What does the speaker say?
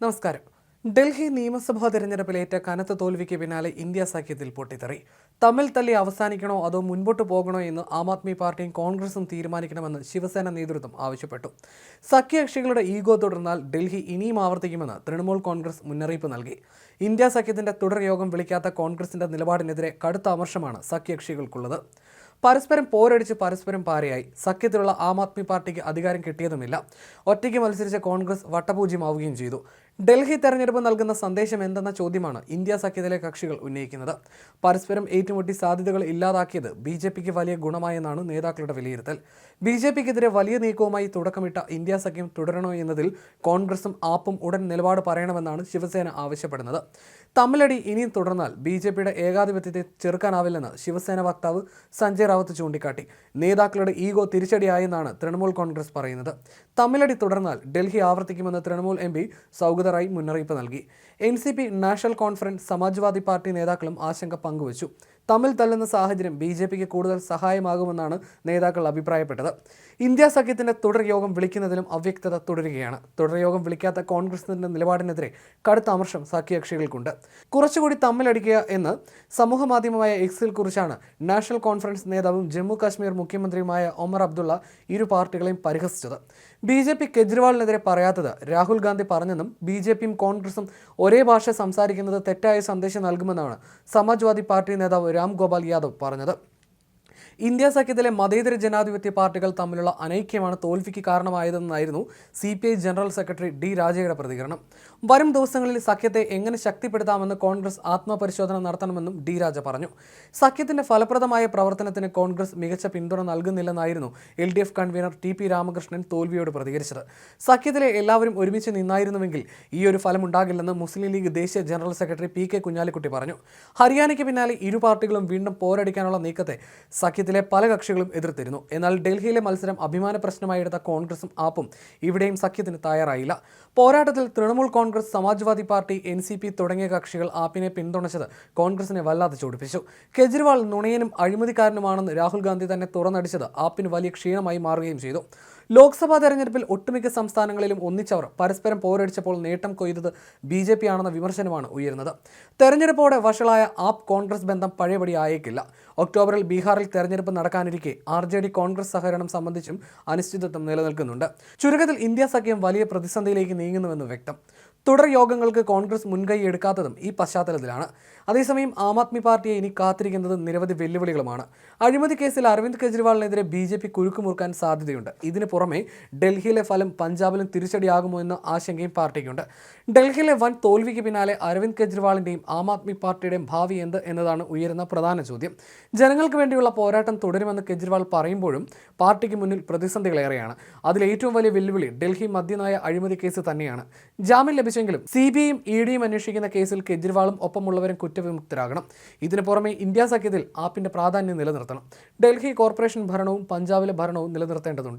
നമസ്കാരം. ഡൽഹി നിയമസഭാ തെരഞ്ഞെടുപ്പിലേറ്റ കനത്ത തോൽവിക്ക് പിന്നാലെ ഇന്ത്യ സഖ്യത്തിൽ പൊട്ടിത്തെറി. തമ്മിൽ തല്ലി അവസാനിക്കണോ അതോ മുൻപോട്ട് പോകണോ എന്ന് ആം ആദ്മി പാർട്ടിയും കോൺഗ്രസും തീരുമാനിക്കണമെന്ന് ശിവസേന നേതൃത്വം ആവശ്യപ്പെട്ടു. സഖ്യകക്ഷികളുടെ ഈഗോ തുടർന്നാൽ ഡൽഹി ഇനിയും ആവർത്തിക്കുമെന്ന് തൃണമൂൽ കോൺഗ്രസ് മുന്നറിയിപ്പ് നൽകി. ഇന്ത്യ സഖ്യത്തിന്റെ തുടർ യോഗം വിളിക്കാത്ത കോൺഗ്രസിന്റെ നിലപാടിനെതിരെ കടുത്ത അമർഷമാണ് സഖ്യകക്ഷികൾക്കുള്ളത്. പരസ്പരം പോരടിച്ച് പരസ്പരം പാരയായി. സഖ്യത്തിലുള്ള ആം ആദ്മി പാർട്ടിക്ക് അധികാരം കിട്ടിയതുമില്ല. ഒറ്റയ്ക്ക് മത്സരിച്ച കോൺഗ്രസ് വട്ടപൂജ്യമാവുകയും ചെയ്തു. ഡൽഹി തെരഞ്ഞെടുപ്പ് നൽകുന്ന സന്ദേശം എന്തെന്ന ചോദ്യമാണ് ഇന്ത്യ സഖ്യത്തിലെ കക്ഷികൾ ഉന്നയിക്കുന്നത്. പരസ്പരം ഏറ്റുമുട്ടി സാധ്യതകൾ ഇല്ലാതാക്കിയത് ബി ജെ പിക്ക് വലിയ ഗുണമായെന്നാണ് നേതാക്കളുടെ വിലയിരുത്തൽ. ബി ജെ പിക്കെതിരെ വലിയ നീക്കവുമായി തുടക്കമിട്ട ഇന്ത്യ സഖ്യം തുടരണോ എന്നതിൽ കോൺഗ്രസും ആപ്പും ഉടൻ നിലപാട് പറയണമെന്നാണ് ശിവസേന ആവശ്യപ്പെടുന്നത്. തമ്മിലടി ഇനിയും തുടർന്നാൽ ബി ജെ പിയുടെ ഏകാധിപത്യത്തെ ചെറുക്കാനാവില്ലെന്ന് ശിവസേന വക്താവ് സഞ്ജയ് റാവത്ത് ചൂണ്ടിക്കാട്ടി. നേതാക്കളുടെ ഈഗോ തിരിച്ചടിയായെന്നാണ് തൃണമൂൽ കോൺഗ്രസ് പറയുന്നത്. തമ്മിലടി തുടർന്നാൽ ഡൽഹി ആവർത്തിക്കുമെന്ന് തൃണമൂൽ എം പി സൗഗത റായ് മുന്നറിയിപ്പ് നൽകി. N C P National Conference Samajwadi Party നേതാക്കളും ആശങ്ക പങ്കുവച്ചു. തമ്മിൽ തല്ലുന്ന സാഹചര്യം ബി ജെ പിക്ക് കൂടുതൽ സഹായമാകുമെന്നാണ് നേതാക്കൾ അഭിപ്രായപ്പെട്ടത്. ഇന്ത്യ സഖ്യത്തിന്റെ തുടർ യോഗം വിളിക്കുന്നതിലും അവ്യക്തത തുടരുകയാണ്. തുടർ യോഗം വിളിക്കാത്ത കോൺഗ്രസിന്റെ നിലപാടിനെതിരെ കടുത്ത അമർഷം സഖ്യകക്ഷികൾക്കുണ്ട്. കുറച്ചുകൂടി തമ്മിലടിക്കുക എന്ന് സമൂഹ മാധ്യമമായ എക്സിൽ കുറിച്ചാണ് നാഷണൽ കോൺഫറൻസ് നേതാവും ജമ്മു കാശ്മീർ മുഖ്യമന്ത്രിയുമായ ഒമർ അബ്ദുള്ള ഇരു പാർട്ടികളെയും പരിഹസിച്ചത്. ബി ജെ പി കെജ്രിവാളിനെതിരെ പറയാത്തത് രാഹുൽ ഗാന്ധി പറഞ്ഞെന്നും ബി ജെ പിയും കോൺഗ്രസും ഒരേ ഭാഷ സംസാരിക്കുന്നത് തെറ്റായ സന്ദേശം നൽകുമെന്നാണ് സമാജ്വാദി പാർട്ടി നേതാവ് രാം ഗോപാൽ യാദവ് പറഞ്ഞത്. ഇന്ത്യ സഖ്യത്തിലെ മതേതര ജനാധിപത്യ പാർട്ടികൾ തമ്മിലുള്ള അനൈക്യമാണ് തോൽവിക്ക് കാരണമായതെന്നായിരുന്നു C P I general secretary D രാജയുടെ പ്രതികരണം. വരും ദിവസങ്ങളിൽ സഖ്യത്തെ എങ്ങനെ ശക്തിപ്പെടുത്താമെന്ന് കോൺഗ്രസ് ആത്മപരിശോധന നടത്തണമെന്നും ഡി രാജ പറഞ്ഞു. സഖ്യത്തിന്റെ ഫലപ്രദമായ പ്രവർത്തനത്തിന് കോൺഗ്രസ് മികച്ച പിന്തുണ നൽകുന്നില്ലെന്നായിരുന്നു L D F convener T P Ramakrishnan തോൽവിയോട് പ്രതികരിച്ചത്. സഖ്യത്തിലെ എല്ലാവരും ഒരുമിച്ച് നിന്നായിരുന്നുവെങ്കിൽ ഈ ഒരു ഫലമുണ്ടാകില്ലെന്ന് മുസ്ലിം ലീഗ് ദേശീയ general secretary P K Kunhalikutty പറഞ്ഞു. ഹരിയാനയ്ക്ക് പിന്നാലെ ഇരു പാർട്ടികളും വീണ്ടും പോരടിക്കാനുള്ള നീക്കത്തെ സഖ്യത്തിലെ പല കക്ഷികളും എതിർത്തിരുന്നു. എന്നാൽ ഡൽഹിയിലെ മത്സരം അഭിമാന പ്രശ്നമായി എടുത്ത കോൺഗ്രസും ആപ്പും ഇവിടെയും സഖ്യത്തിന് തയ്യാറായില്ല. പോരാട്ടത്തിൽ Trinamool Congress Samajwadi Party N തുടങ്ങിയ കക്ഷികൾ ആപ്പിനെ പിന്തുണച്ചത് കോൺഗ്രസിനെ വല്ലാതെ ചൂടിപ്പിച്ചു. കെജ്രിവാൾ നുണയനും അഴിമതിക്കാരനുമാണെന്ന് രാഹുൽ ഗാന്ധി തന്നെ തുറന്നടിച്ചത് ആപ്പിന് വലിയ ക്ഷീണമായി മാറുകയും ചെയ്തു. ലോക്സഭാ തെരഞ്ഞെടുപ്പിൽ ഒട്ടുമിക്ക സംസ്ഥാനങ്ങളിലും ഒന്നിച്ചവർ പരസ്പരം പോരടിച്ചപ്പോൾ നേട്ടം കൊയ്തത് ബി ജെ പി ആണെന്ന വിമർശനമാണ് ഉയരുന്നത്. തെരഞ്ഞെടുപ്പോടെ വഷളായ ആപ് കോൺഗ്രസ് ബന്ധം പഴയപടി ആയേക്കില്ല. ഒക്ടോബറിൽ ബീഹാറിൽ തെരഞ്ഞെടുപ്പ് നടക്കാനിരിക്കെ ആർ ജെ ഡി കോൺഗ്രസ് സഹകരണം സംബന്ധിച്ചും അനിശ്ചിതത്വം നിലനിൽക്കുന്നുണ്ട്. ചുരുക്കത്തിൽ ഇന്ത്യ സഖ്യം വലിയ പ്രതിസന്ധിയിലേക്ക് നീങ്ങുന്നുവെന്ന് വ്യക്തം. തുടർ യോഗങ്ങൾക്ക് കോൺഗ്രസ് മുൻകൈ എടുക്കാത്തതും ഈ പശ്ചാത്തലത്തിലാണ്. അതേസമയം ആം ആദ്മി പാർട്ടിയെ ഇനി കാത്തിരിക്കുന്നത് നിരവധി വെല്ലുവിളികളുമാണ്. അഴിമതി കേസിൽ അരവിന്ദ് കെജ്രിവാളിനെതിരെ ബി ജെ പി കുരുക്കുമുറുക്കാൻ സാധ്യതയുണ്ട്. ഇതിന് പുറമെ ഡൽഹിയിലെ ഫലം പഞ്ചാബിലും തിരിച്ചടിയാകുമോ എന്ന ആശങ്കയും പാർട്ടിക്കുണ്ട്. ഡൽഹിയിലെ വൻ തോൽവിക്ക് പിന്നാലെ അരവിന്ദ് കെജ്രിവാളിന്റെയും ആം ആദ്മി പാർട്ടിയുടെയും ഭാവി എന്ത് എന്നതാണ് ഉയരുന്ന പ്രധാന ചോദ്യം. ജനങ്ങൾക്ക് വേണ്ടിയുള്ള പോരാട്ടം തുടരുമെന്ന് കെജ്രിവാൾ പറയുമ്പോഴും പാർട്ടിക്ക് മുന്നിൽ പ്രതിസന്ധികളേറെയാണ്. അതിൽ ഏറ്റവും വലിയ വെല്ലുവിളി ഡൽഹി മദ്യനായ അഴിമതി കേസ് തന്നെയാണ്. ജാമ്യം ലഭിച്ചെങ്കിലും സി ബി ഐയും ഇ ഡിയും അന്വേഷിക്കുന്ന കേസിൽ കെജ്രിവാളും ഒപ്പമുള്ളവരും കുറ്റവിമുക്തരാകണം. ഇതിനു പുറമെ ഇന്ത്യ സഖ്യത്തിൽ ആപ്പിന്റെ പ്രാധാന്യം നിലനിർത്തണം. ഡൽഹി കോർപ്പറേഷൻ ഭരണവും പഞ്ചാബിലെ ഭരണവും നിലനിർത്തേണ്ടതുണ്ട്.